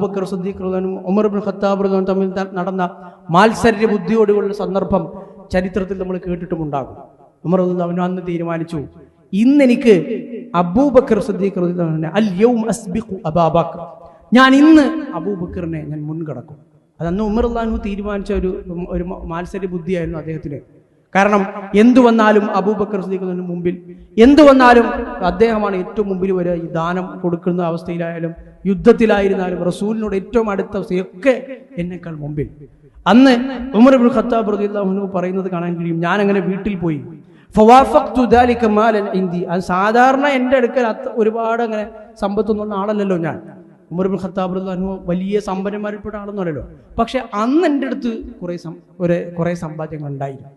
അബൂബക്കർ സദ്ദീഖ് റളിയല്ലാഹു അൻഹു, Umar bin Khattab അൻഹു തമ്മിൽ നടന്ന മാത്സര്യ ബുദ്ധിയോടുള്ള സന്ദർഭം ചരിത്രത്തിൽ നമ്മൾ കേട്ടിട്ടുമുണ്ടാകും ഉമർ അൻഹു അന്ന് തീരുമാനിച്ചു ഇന്ന് എനിക്ക് അബൂബക്കർ സദ്ദീഖ് അൽ യൗം അസ്ബിഖു അബാബക്കർ ഞാൻ ഇന്ന് അബൂബക്കറിനെ ഞാൻ മുൻകടക്കും. അതന്ന് ഉമർ അള്ളാഹു തീരുമാനിച്ച ഒരു ഒരു മാത്സര്യ ബുദ്ധിയായിരുന്നു അദ്ദേഹത്തിന്. കാരണം എന്തു വന്നാലും അബൂബക്കർ സിദ്ദീഖിന് മുമ്പിൽ എന്തു വന്നാലും അദ്ദേഹമാണ് ഏറ്റവും മുമ്പിൽ വരെ ഈ ദാനം കൊടുക്കുന്ന അവസ്ഥയിലായാലും യുദ്ധത്തിലായിരുന്നാലും റസൂലിനോട് ഏറ്റവും അടുത്ത അവസ്ഥയൊക്കെ എന്നെക്കാൾ മുമ്പിൽ. അന്ന് ഉമർ ഇബ്നു ഖത്താബ് റളിയല്ലാഹു പറയുന്നത് കാണാൻ കഴിയും. ഞാൻ അങ്ങനെ വീട്ടിൽ പോയി. അത് സാധാരണ എന്റെ അടുക്കൽ ഒരുപാട് അങ്ങനെ സമ്പത്തൊന്നും ആളല്ലല്ലോ ഞാൻ. ഉമർ ബിൻ ഖത്താബ് റളിയല്ലാഹു വലിയ സമ്പന്നന്മാരിൽപ്പെട്ട ആളൊന്നുമല്ലല്ലോ പക്ഷെ അന്ന് എന്റെ അടുത്ത് കുറേ കുറേ സമ്പാദ്യങ്ങൾ ഉണ്ടായിരുന്നു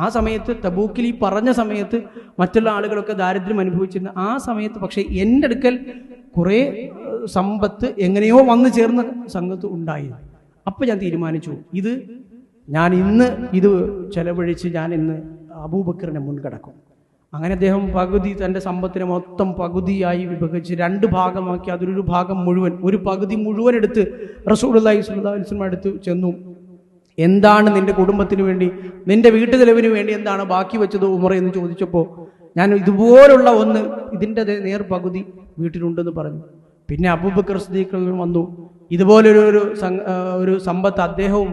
ആ സമയത്ത് തബൂക്കിൽ ഈ പറഞ്ഞ സമയത്ത് മറ്റുള്ള ആളുകളൊക്കെ ദാരിദ്ര്യം അനുഭവിച്ചിരുന്ന ആ സമയത്ത് പക്ഷേ എന്റെ അടുക്കൽ കുറേ സമ്പത്ത് എങ്ങനെയോ വന്നു ചേർന്ന സംഘത്ത് ഉണ്ടായിരുന്നു അപ്പം ഞാൻ തീരുമാനിച്ചു ഇത് ഞാൻ ഇന്ന് ഇത് ചെലവഴിച്ച് ഞാൻ ഇന്ന് അബൂബക്കറിനെ മുൻകടക്കും അങ്ങനെ അദ്ദേഹം പകുതി തന്റെ സമ്പത്തിനെ മൊത്തം പകുതിയായി വിഭജിച്ച് രണ്ട് ഭാഗമാക്കി അതിലൊരു ഭാഗം മുഴുവൻ ഒരു പകുതി മുഴുവൻ എടുത്ത് റസൂൾ അള്ളാഹി സ്വല്ലാ വസ്ലം അടുത്ത് ചെന്നു. എന്താണ് നിന്റെ കുടുംബത്തിന് വേണ്ടി? നിന്റെ വീട്ടു ചെലവിന് വേണ്ടി എന്താണ് ബാക്കി വെച്ചത് ഉമറ എന്ന് ചോദിച്ചപ്പോൾ ഞാൻ ഇതുപോലുള്ള ഒന്ന് ഇതിന്റെ നേർ പകുതി വീട്ടിലുണ്ടെന്ന് പറഞ്ഞു. പിന്നെ അബൂബക്കർ സിദ്ദീഖ് വന്നു. ഇതുപോലൊരു ഒരു ഒരു സമ്പത്ത് അദ്ദേഹവും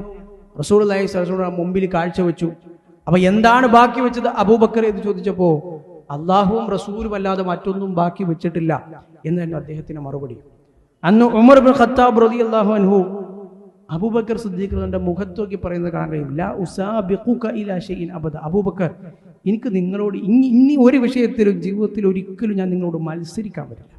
റസൂൾ അലൈഹി സ്വലം മുമ്പിൽ കാഴ്ചവെച്ചു. അപ്പൊ എന്താണ് ബാക്കി വെച്ചത് അബൂബക്കർ എന്ന് ചോദിച്ചപ്പോ അള്ളാഹുവും റസൂലും അല്ലാതെ മറ്റൊന്നും ബാക്കി വെച്ചിട്ടില്ല എന്ന് തന്നെ അദ്ദേഹത്തിന് മറുപടി. അന്ന് ഉമർ ബിൻ ഖത്താബ് റതി അള്ളാഹു അൻഹു അബൂബക്കർ സിദ്ദീഖ് തന്റെ മുഖത്ത് നോക്കി പറയുന്നത് കാണാൻ കഴിയും ലാ ഉസാബിഖുക ഇലാ ഷൈഇൻ അബദ. അബൂബക്കർ എനിക്ക് നിങ്ങളോട് ഇനി ഇനി ഒരു വിഷയത്തിലും ജീവിതത്തിൽ ഒരിക്കലും ഞാൻ നിങ്ങളോട് മത്സരിക്കാൻ പറ്റില്ല.